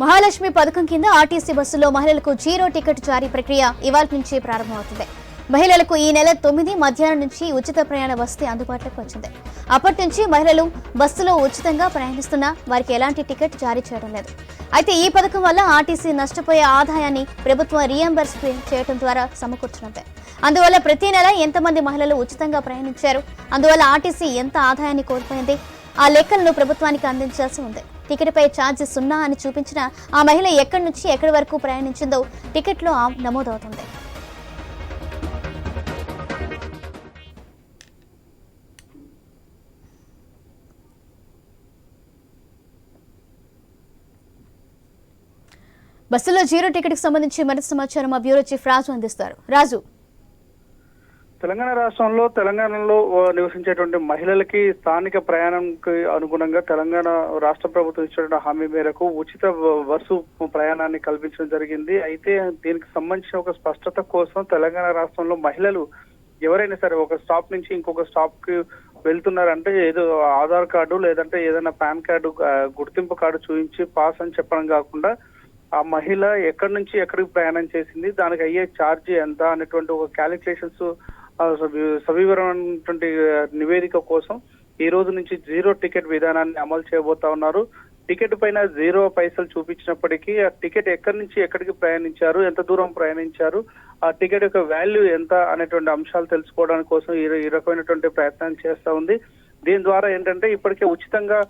మహాలక్ష్మి పథకం కింద ఆర్టీసీ బస్సులో మహిళలకు జీరో టికెట్ జారీ ప్రక్రియ ఇవాళ నుంచి ప్రారంభమవుతుంది. మహిళలకు ఈ నెల తొమ్మిది మధ్యాహ్నం నుంచి ఉచిత ప్రయాణ వసతి అందుబాటులోకి వచ్చింది. అప్పటి నుంచి మహిళలు బస్సులో ఉచితంగా ప్రయాణిస్తున్నా వారికి ఎలాంటి టికెట్ జారీ చేయడం లేదు. అయితే ఈ పథకం వల్ల ఆర్టీసీ నష్టపోయే ఆదాయాన్ని ప్రభుత్వం రీఎంబర్స్ చేయడం ద్వారా సమకూర్చనుంది. అందువల్ల ప్రతి నెల ఎంతమంది మహిళలు ఉచితంగా ప్రయాణించారు? అందువల్ల ఆర్టీసీ ఎంత ఆదాయాన్ని కోల్పోయింది? ఆ లెక్కలను ప్రభుత్వానికి అందించాల్సి ఉంది. టికెట్పై ఛార్జ్ సున్నా అని చూపించిన ఆ మహిళ ఎక్కడి నుంచి ఎక్కడి వరకు ప్రయాణించిందో టికెట్లో నమోదవుతుంది. బస్సులో జీరో టికెట్కి సంబంధించి మరింత సమాచారం మా బ్యూరో చీఫ్ రాజు అందిస్తారు. రాజు. తెలంగాణ రాష్ట్రంలో తెలంగాణలో నివసించేటువంటి మహిళలకి స్థానిక ప్రయాణంకి అనుగుణంగా తెలంగాణ రాష్ట్ర ప్రభుత్వం ఇచ్చిన హామీ మేరకు ఉచిత బస్సు ప్రయాణాన్ని కల్పించడం జరిగింది. అయితే దీనికి సంబంధించిన ఒక స్పష్టత కోసం తెలంగాణ రాష్ట్రంలో మహిళలు ఎవరైనా సరే ఒక స్టాప్ నుంచి ఇంకొక స్టాప్కి వెళ్తున్నారంటే ఏదో ఆధార్ కార్డు లేదంటే ఏదైనా పాన్ కార్డు గుర్తింపు కార్డు చూపించి పాస్ అని చెప్పడం కాకుండా ఆ మహిళ ఎక్కడి నుంచి ఎక్కడికి ప్రయాణం చేసింది దానికి అయ్యే ఛార్జ్ ఎంత అనేటువంటి ఒక క్యాలిక్యులేషన్స్ సవివరమైనటువంటి నివేదిక కోసం ఈ రోజు నుంచి జీరో టికెట్ విధానాన్ని అమలు చేయబోతా ఉన్నారు. టికెట్ పైన జీరో పైసలు చూపించినప్పటికీ ఆ టికెట్ ఎక్కడి నుంచి ఎక్కడికి ప్రయాణించారు ఎంత దూరం ప్రయాణించారు ఆ టికెట్ యొక్క వాల్యూ ఎంత అనేటువంటి అంశాలు తెలుసుకోవడానికి కోసం ఈ రకమైనటువంటి ప్రయత్నం చేస్తా ఉంది. దీని ద్వారా ఏంటంటే ఇప్పటికే ఉచితంగా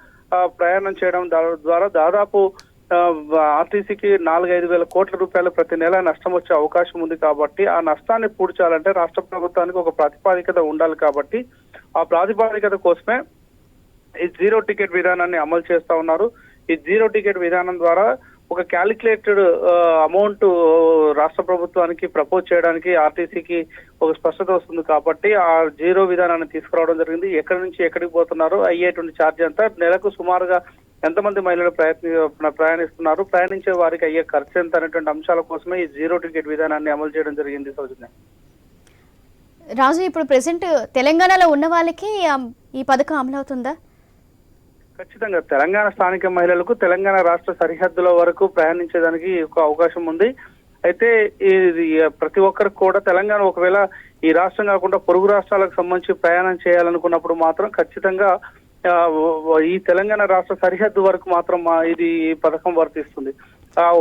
ప్రయాణం చేయడం ద్వారా దాదాపు ఆర్టీసీకి నాలుగైదు వేల కోట్ల రూపాయలు ప్రతి నెల నష్టం వచ్చే అవకాశం ఉంది కాబట్టి ఆ నష్టాన్ని పూడ్చాలంటే రాష్ట్ర ప్రభుత్వానికి ఒక ప్రాతిపాదికత ఉండాలి కాబట్టి ఆ ప్రాతిపాదికత కోసమే ఈ జీరో టికెట్ విధానాన్ని అమలు చేస్తా ఉన్నారు. ఈ జీరో టికెట్ విధానం ద్వారా ఒక క్యాలిక్యులేటెడ్ అమౌంట్ రాష్ట్ర ప్రభుత్వానికి ప్రపోజ్ చేయడానికి ఆర్టీసీకి ఒక స్పష్టత వస్తుంది కాబట్టి ఆ జీరో విధానాన్ని తీసుకురావడం జరిగింది. ఎక్కడి నుంచి ఎక్కడికి పోతున్నారో? అయ్యేటువంటి ఛార్జ్ అంతా నెలకు సుమారుగా ఎంతమంది మహిళలు ప్రయత్ని ప్రయాణిస్తున్నారు? ప్రయాణించే వారికి అయ్యే ఖర్చు ఎంత అనేటువంటి అంశాల కోసమే ఈ జీరో టికెట్ విధానాన్ని అమలు చేయడం జరిగింది సౌజన్య. రాజు ఇప్పుడు ప్రెసెంట్ తెలంగాణలో ఉన్న వాళ్ళకి ఈ పథకం అమలవుతుందా ఖచ్చితంగా. తెలంగాణ స్థానిక మహిళలకు తెలంగాణ రాష్ట్ర సరిహద్దుల వరకు ప్రయాణించేదానికి ఒక అవకాశం ఉంది. అయితే ఇది ప్రతి ఒక్కరికి కూడా తెలంగాణ ఒకవేళ ఈ రాష్ట్రం కాకుండా పొరుగు రాష్ట్రాలకు సంబంధించి ప్రయాణం చేయాలనుకున్నప్పుడు మాత్రం ఖచ్చితంగా ఈ తెలంగాణ రాష్ట్ర సరిహద్దు వరకు మాత్రం ఇది ఈ పథకం వర్తిస్తుంది.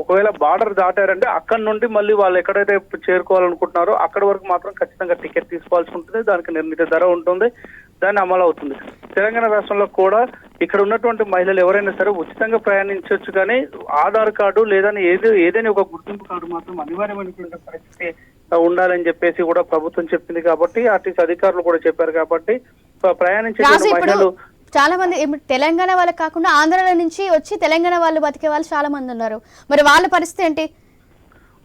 ఒకవేళ బార్డర్ దాటారంటే అక్కడ నుండి మళ్ళీ వాళ్ళు ఎక్కడైతే చేరుకోవాలనుకుంటున్నారో అక్కడ వరకు మాత్రం ఖచ్చితంగా టికెట్ తీసుకోవాల్సి ఉంటుంది. దానికి నిర్ణీత ధర ఉంటుంది. దాన్ని అమలు అవుతుంది. తెలంగాణ రాష్ట్రంలో కూడా ఇక్కడ ఉన్నటువంటి మహిళలు ఎవరైనా సరే ఉచితంగా ప్రయాణించవచ్చు కానీ ఆధార్ కార్డు లేదా ఏది ఏదైనా ఒక గుర్తింపు కార్డు మాత్రం అనివార్యమైనటువంటి పరిస్థితి ఉండాలని చెప్పేసి కూడా ప్రభుత్వం చెప్పింది కాబట్టి ఆర్టీసీ అధికారులు కూడా చెప్పారు కాబట్టి ప్రయాణించే మహిళలు చాలా మంది తెలంగాణ వాళ్ళకి కాకుండా ఆంధ్రాల నుంచి వచ్చి తెలంగాణ వాళ్ళు బతికే వాళ్ళు చాలా మంది ఉన్నారు. మరి వాళ్ళ పరిస్థితి ఏంటి?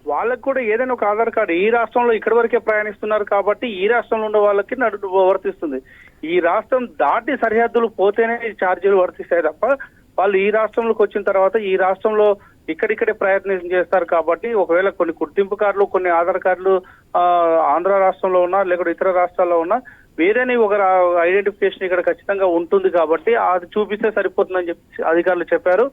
వాళ్ళకు కూడా ఏదైనా ఒక ఆధార్ కార్డు ఈ రాష్ట్రంలో ఇక్కడి వరకే ప్రయాణిస్తున్నారు కాబట్టి ఈ రాష్ట్రంలో ఉన్న వాళ్ళకి నడు వర్తిస్తుంది. ఈ రాష్ట్రం దాటి సరిహద్దులు పోతేనే ఛార్జీలు వర్తిస్తాయి తప్ప వాళ్ళు ఈ రాష్ట్రంలోకి వచ్చిన తర్వాత ఈ రాష్ట్రంలో ఇక్కడిక్కడే ప్రయత్నం చేస్తారు కాబట్టి ఒకవేళ కొన్ని గుర్తింపు కార్డులు కొన్ని ఆధార్ కార్డులు ఆంధ్ర రాష్ట్రంలో ఉన్నా లేకపోతే ఇతర రాష్ట్రాల్లో ఉన్నా వేరేని ఒక ఐడెంటిఫికేషన్ ఇక్కడ ఖచ్చితంగా ఉంటుంది కాబట్టి అది చూపిస్తే సరిపోతుందని చెప్పి అధికారులు చెప్పారు.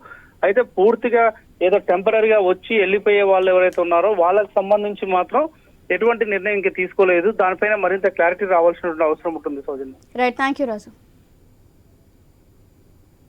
అయితే పూర్తిగా ఏదో టెంపరీగా వచ్చి వెళ్ళిపోయే వాళ్ళు ఎవరైతే ఉన్నారో వాళ్ళకి సంబంధించి మాత్రం ఎటువంటి నిర్ణయం ఇంకా తీసుకోలేదు. దానిపైన మరింత క్లారిటీ రావాల్సిన అవసరం ఉంటుంది Soujanya. Right thank you Raju